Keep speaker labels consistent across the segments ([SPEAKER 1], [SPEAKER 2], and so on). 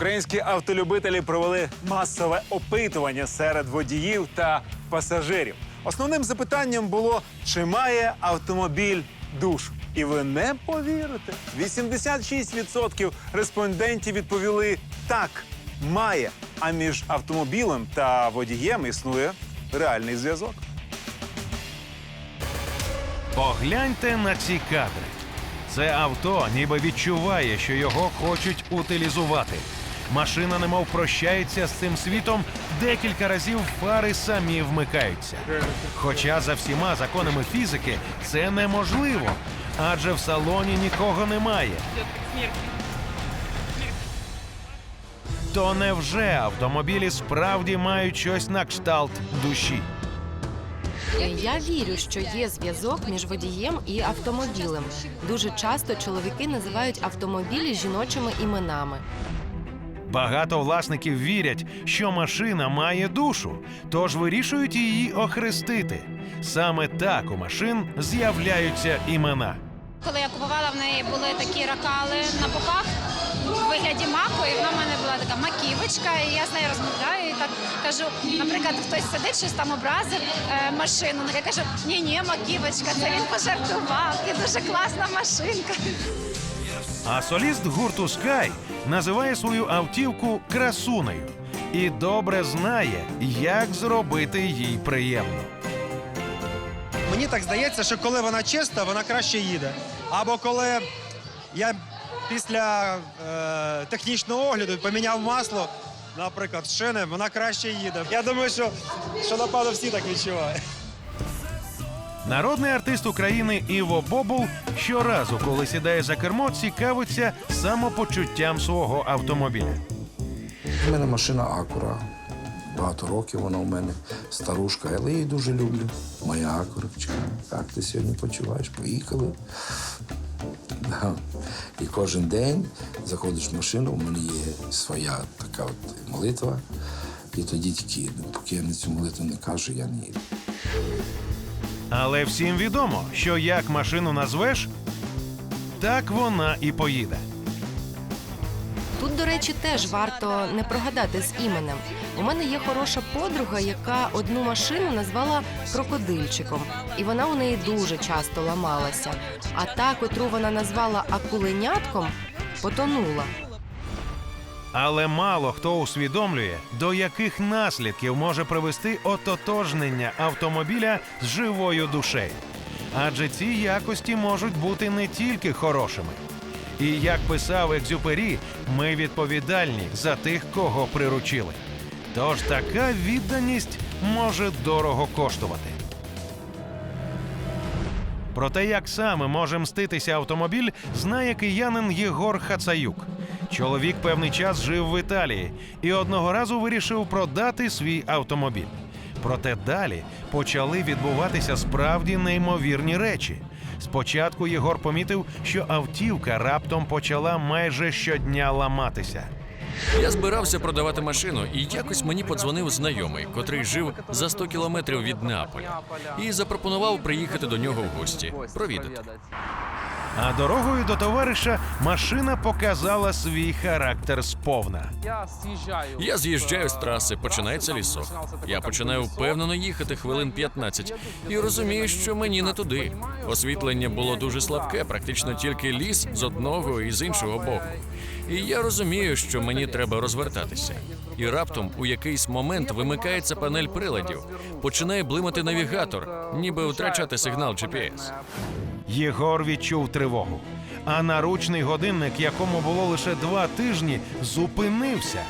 [SPEAKER 1] Українські автолюбителі провели масове опитування серед водіїв та пасажирів. Основним запитанням було, чи має автомобіль душ. І ви не повірите, 86% респондентів відповіли так, має. А між автомобілем та водієм існує реальний зв'язок.
[SPEAKER 2] Погляньте на ці кадри. Це авто ніби відчуває, що його хочуть утилізувати. Машина немов прощається з цим світом, декілька разів фари самі вмикаються. Хоча за всіма законами фізики це неможливо, адже в салоні нікого немає. То невже автомобілі справді мають щось на кшталт душі?
[SPEAKER 3] Я вірю, що є зв'язок між водієм і автомобілем. Дуже часто чоловіки називають автомобілі жіночими іменами.
[SPEAKER 2] Багато власників вірять, що машина має душу, тож вирішують її охрестити. Саме так у машин з'являються імена.
[SPEAKER 4] Коли я купувала, в неї були такі ракали на боках у вигляді маку, і вона в мене була така маківочка, і я з нею розмовляю і так кажу, наприклад, хтось сидить, щось там образив е, машину. Я кажу, ні, ні, маківочка, це він пожартував, і дуже класна машинка.
[SPEAKER 2] А соліст гурту Скай називає свою автівку красунею і добре знає, як зробити їй приємно.
[SPEAKER 5] Мені так здається, що коли вона чиста, вона краще їде. Або коли я після е, технічного огляду поміняв масло, наприклад, шини, вона краще їде. Я думаю, що, що напевно всі так відчувають.
[SPEAKER 2] Народний артист України Іво Бобул щоразу, коли сідає за кермо, цікавиться самопочуттям свого автомобіля.
[SPEAKER 6] У мене машина Акура. Багато років вона у мене старушка, але я її дуже люблю. Моя Акуровичка. Як ти сьогодні почуваєш? Поїхали. Да. І кожен день заходиш в машину, у мене є своя така от молитва. І тоді тільки, поки я на цю молитву не кажу, я не їду.
[SPEAKER 2] Але всім відомо, що як машину назвеш, так вона і поїде.
[SPEAKER 3] Тут, до речі, теж варто не прогадати з іменем. У мене є хороша подруга, яка одну машину назвала крокодильчиком, і вона у неї дуже часто ламалася. А та, котру вона назвала акуленятком, потонула.
[SPEAKER 2] Але мало хто усвідомлює, до яких наслідків може привести ототожнення автомобіля з живою душею. Адже ці якості можуть бути не тільки хорошими. І як писав Екзюпері, ми відповідальні за тих, кого приручили. Тож така відданість може дорого коштувати. Про те, як саме може мститися автомобіль, знає киянин Єгор Хацаюк. Чоловік певний час жив в Італії і одного разу вирішив продати свій автомобіль. Проте далі почали відбуватися справді неймовірні речі. Спочатку Єгор помітив, що автівка раптом почала майже щодня ламатися.
[SPEAKER 7] Я збирався продавати машину, і якось мені подзвонив знайомий, котрий жив за 100 кілометрів від Неаполя, і запропонував приїхати до нього в гості, провідати.
[SPEAKER 2] А дорогою до товариша машина показала свій характер сповна.
[SPEAKER 7] Я з'їжджаю з траси, починається лісок. Я починаю впевнено їхати хвилин 15 і розумію, що мені не туди. Освітлення було дуже слабке, практично тільки ліс з одного і з іншого боку. І я розумію, що мені треба розвертатися. І раптом у якийсь момент вимикається панель приладів, починає блимати навігатор, ніби втрачати сигнал GPS.
[SPEAKER 2] Єгор відчув тривогу. А наручний годинник, якому було лише два тижні, зупинився.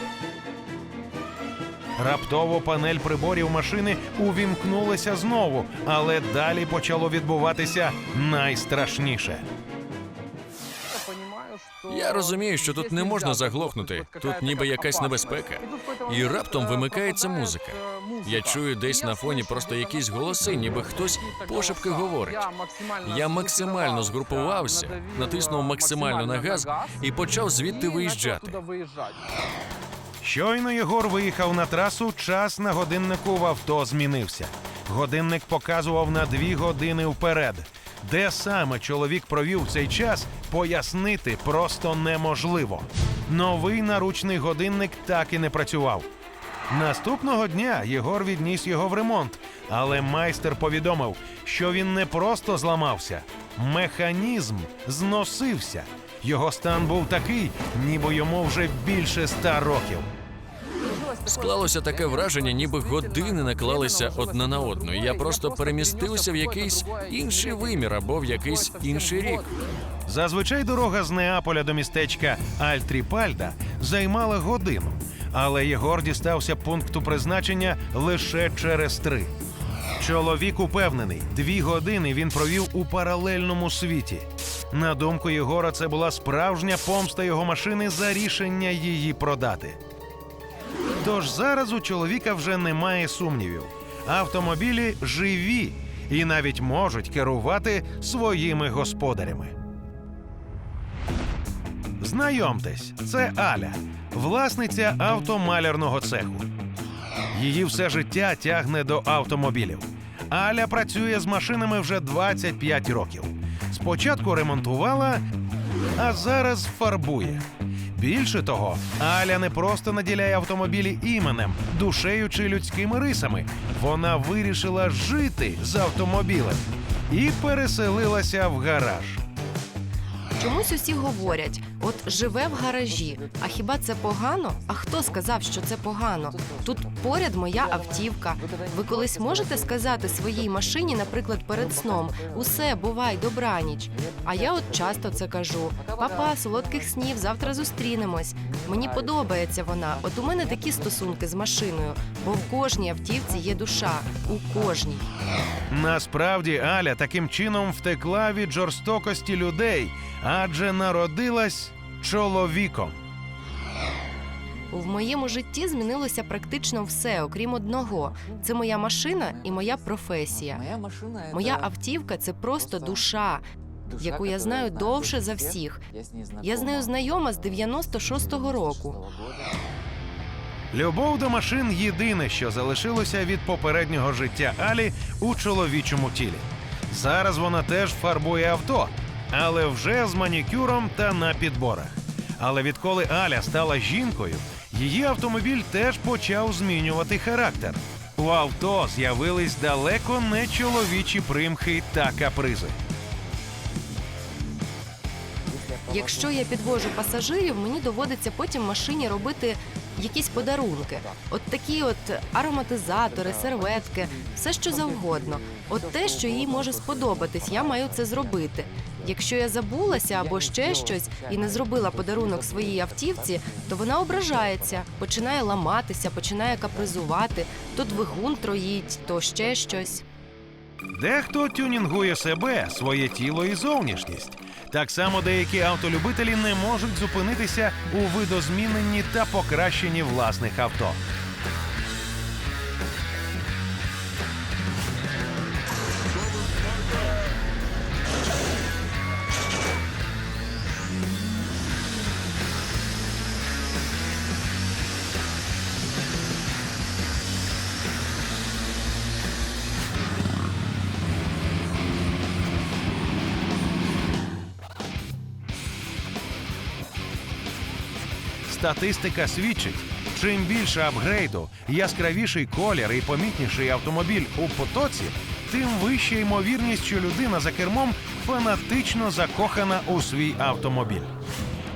[SPEAKER 2] Раптово панель приборів машини увімкнулася знову, але далі почало відбуватися найстрашніше.
[SPEAKER 7] Я розумію, що тут не можна заглохнути. Тут ніби якась небезпека. І раптом вимикається музика. Я чую десь на фоні просто якісь голоси, ніби хтось пошепки говорить. Я максимально згрупувався, натиснув максимально на газ і почав звідти виїжджати.
[SPEAKER 2] Щойно Єгор виїхав на трасу, час на годиннику в авто змінився. Годинник показував на дві години вперед. Де саме чоловік провів цей час, пояснити просто неможливо. новий наручний годинник так і не працював. Наступного дня Єгор відніс його в ремонт, але майстер повідомив, що він не просто зламався, механізм зносився. Його стан був такий, ніби йому вже більше ста років.
[SPEAKER 7] Склалося таке враження, ніби години наклалися одна на одну. Я просто перемістився в якийсь інший вимір або в якийсь інший рік.
[SPEAKER 2] Зазвичай дорога з Неаполя до містечка Альтріпальда займала годину, але Єгор дістався пункту призначення лише через три. Чоловік упевнений, дві години він провів у паралельному світі. На думку Єгора, це була справжня помста його машини за рішення її продати. Тож зараз у чоловіка вже немає сумнівів. Автомобілі живі і навіть можуть керувати своїми господарями. Знайомтесь, це Аля, власниця автомалярного цеху. Її все життя тягне до автомобілів. Аля працює з машинами вже 25 років. Спочатку ремонтувала, а зараз фарбує. Більше того, Аля не просто наділяє автомобілі іменем, душею чи людськими рисами. Вона вирішила жити з автомобілем і переселилася в гараж.
[SPEAKER 3] Чомусь усі говорять: от живе в гаражі. А хіба це погано? А хто сказав, що це погано? Тут поряд моя автівка. Ви колись можете сказати своїй машині, наприклад, перед сном: усе, бувай, добраніч. А я от часто це кажу: папа, солодких снів, завтра зустрінемось. Мені подобається вона. От у мене такі стосунки з машиною, бо в кожній автівці є душа. У кожній.
[SPEAKER 2] Насправді Аля таким чином втекла від жорстокості людей, адже народилась чоловіком.
[SPEAKER 3] В моєму житті змінилося практично все, окрім одного. Це моя машина і моя професія.
[SPEAKER 8] Моя машина
[SPEAKER 3] Моя автівка це просто душа,
[SPEAKER 8] душа,
[SPEAKER 3] яку я знаю довше за всіх.
[SPEAKER 8] Я з нею
[SPEAKER 3] знайома з 96-го року.
[SPEAKER 2] Любов до машин єдине, що залишилося від попереднього життя Алі у чоловічому тілі. Зараз вона теж фарбує авто, але вже з манікюром та на підборах. Але відколи Аля стала жінкою, її автомобіль теж почав змінювати характер. У авто з'явились далеко не чоловічі примхи та капризи.
[SPEAKER 3] Якщо я підвожу пасажирів, мені доводиться потім машині робити якісь подарунки. От такі от ароматизатори, серветки, все що завгодно. От те, що їй може сподобатись, я маю це зробити. Якщо я забулася або ще щось і не зробила подарунок своїй автівці, то вона ображається, починає ламатися, починає капризувати, то двигун троїть, то ще щось.
[SPEAKER 2] Дехто тюнінгує себе, своє тіло і зовнішність. Так само деякі автолюбителі не можуть зупинитися у видозміненні та покращенні власних авто. Статистика свідчить, чим більше апгрейду, яскравіший колір і помітніший автомобіль у потоці, тим вища ймовірність, що людина за кермом фанатично закохана у свій автомобіль.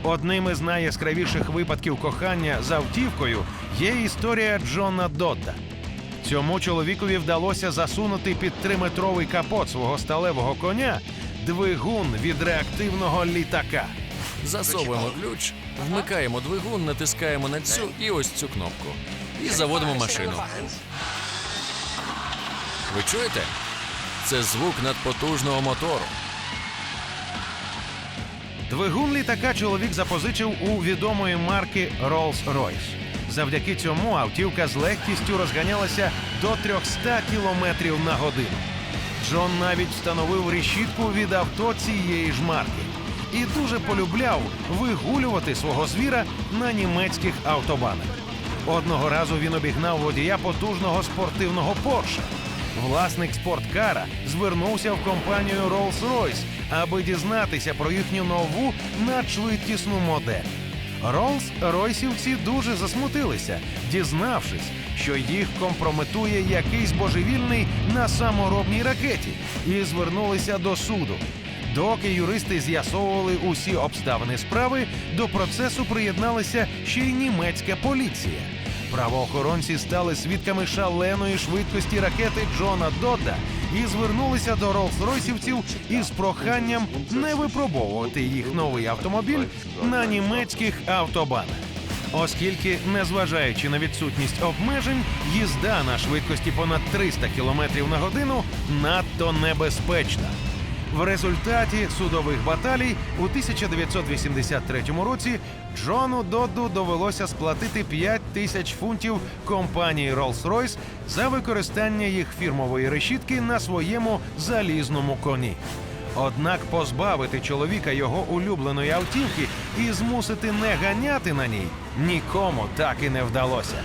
[SPEAKER 2] Одним із найяскравіших випадків кохання з автівкою є історія Джона Додда. Цьому чоловікові вдалося засунути під триметровий капот свого сталевого коня двигун від реактивного літака.
[SPEAKER 7] Засовуємо ключ, вмикаємо двигун, натискаємо на цю і ось цю кнопку. І заводимо машину. Ви чуєте? Це звук надпотужного мотору.
[SPEAKER 2] Двигун літака чоловік запозичив у відомої марки Rolls-Royce. Завдяки цьому автівка з легкістю розганялася до 300 кілометрів на годину. Джон навіть встановив решітку від авто цієї ж марки і дуже полюбляв вигулювати свого звіра на німецьких автобанах. Одного разу він обігнав водія потужного спортивного Порше. Власник спорткара звернувся в компанію Rolls-Royce, аби дізнатися про їхню нову надшвидкісну модель. Роллс-Ройсівці дуже засмутилися, дізнавшись, що їх компрометує якийсь божевільний на саморобній ракеті, і звернулися до суду. Доки юристи з'ясовували усі обставини справи, до процесу приєдналася ще й німецька поліція. Правоохоронці стали свідками шаленої швидкості ракети Джона Додда і звернулися до Роллс-Ройсівців із проханням не випробовувати їх новий автомобіль на німецьких автобанах. Оскільки, незважаючи на відсутність обмежень, їзда на швидкості понад 300 км на годину надто небезпечна. В результаті судових баталій у 1983 році Джону Додду довелося сплатити 5 тисяч фунтів компанії Rolls-Royce за використання їх фірмової решітки на своєму залізному коні. Однак позбавити чоловіка його улюбленої автівки і змусити не ганяти на ній нікому так і не вдалося.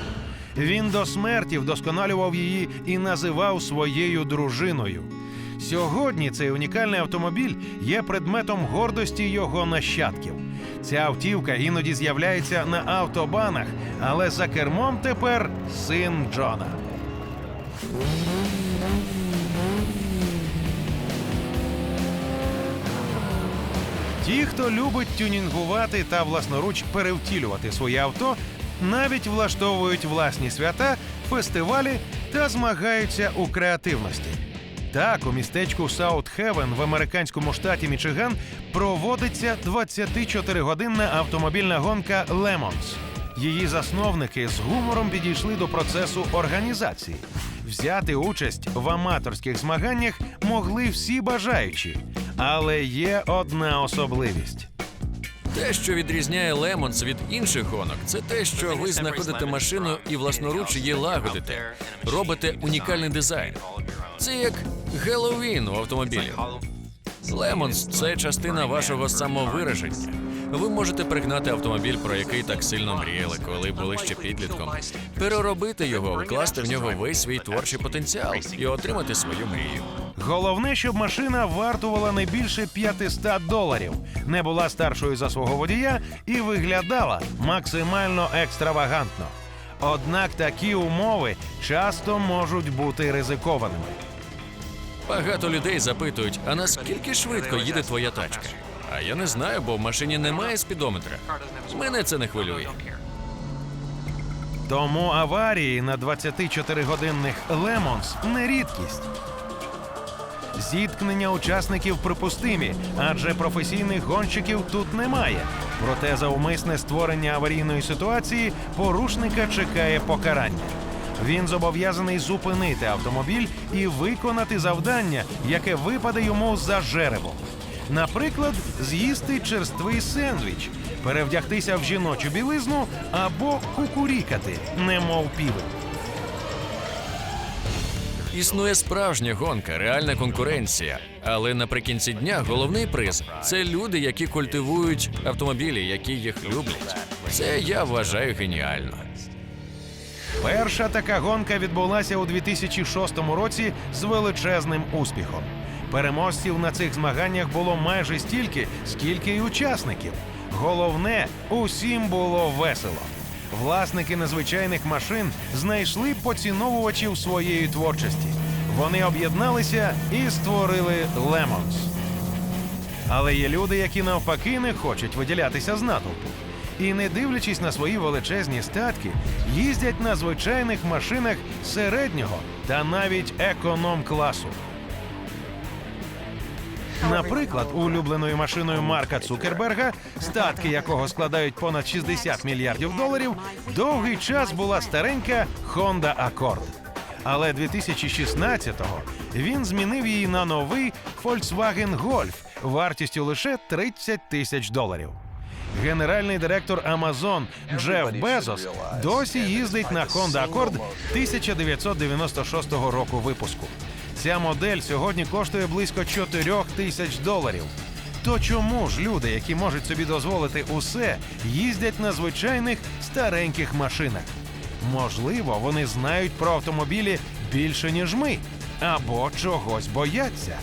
[SPEAKER 2] Він до смерті вдосконалював її і називав своєю дружиною. Сьогодні цей унікальний автомобіль є предметом гордості його нащадків. Ця автівка іноді з'являється на автобанах, але за кермом тепер син Джона. Ті, хто любить тюнінгувати та власноруч перевтілювати своє авто, навіть влаштовують власні свята, фестивалі та змагаються у креативності. Так, у містечку Саутхевен в американському штаті Мічиган проводиться 24-годинна автомобільна гонка Лемонс. Її засновники з гумором підійшли до процесу організації. Взяти участь в аматорських змаганнях могли всі бажаючі, але є одна особливість.
[SPEAKER 7] Те, що відрізняє Лемонс від інших гонок, це те, що ви знаходите машину і власноруч її лагодите, робите унікальний дизайн. Це як Геловін у автомобілі. Лемонс це частина вашого самовираження. Ви можете пригнати автомобіль, про який так сильно мріяли, коли були ще підлітком, переробити його, вкласти в нього весь свій творчий потенціал і отримати свою мрію.
[SPEAKER 2] Головне, щоб машина вартувала не більше 500 доларів, не була старшою за свого водія і виглядала максимально екстравагантно. Однак такі умови часто можуть бути ризикованими.
[SPEAKER 7] Багато людей запитують, а наскільки швидко їде твоя тачка? А я не знаю, бо в машині немає спідометра. Мене це не хвилює.
[SPEAKER 2] Тому аварії на 24-годинних Лемонс не рідкість. Зіткнення учасників припустимі, адже професійних гонщиків тут немає. Проте за умисне створення аварійної ситуації порушника чекає покарання. Він зобов'язаний зупинити автомобіль і виконати завдання, яке випаде йому за жеребом. Наприклад, з'їсти черствий сендвіч, перевдягтися в жіночу білизну або кукурікати, немов півень.
[SPEAKER 7] Існує справжня гонка, реальна конкуренція. Але наприкінці дня головний приз це люди, які культивують автомобілі, які їх люблять. Це я вважаю геніально.
[SPEAKER 2] Перша така гонка відбулася у 2006 році з величезним успіхом. Переможців на цих змаганнях було майже стільки, скільки й учасників. Головне, усім було весело. Власники незвичайних машин знайшли поціновувачів своєї творчості. Вони об'єдналися і створили Лемонс. Але є люди, які навпаки не хочуть виділятися з натовпу. І не дивлячись на свої величезні статки, їздять на звичайних машинах середнього та навіть економ-класу. Наприклад, улюбленою машиною Марка Цукерберга, статки якого складають понад 60 мільярдів доларів, довгий час була старенька Honda Accord. Але 2016-го він змінив її на новий Volkswagen Golf вартістю лише 30 тисяч доларів. Генеральний директор Amazon Джеф Безос досі їздить на Honda Accord 1996 року випуску. Ця модель сьогодні коштує близько 4 тисяч доларів. То чому ж люди, які можуть собі дозволити усе, їздять на звичайних стареньких машинах? Можливо, вони знають про автомобілі більше ніж ми, або чогось бояться.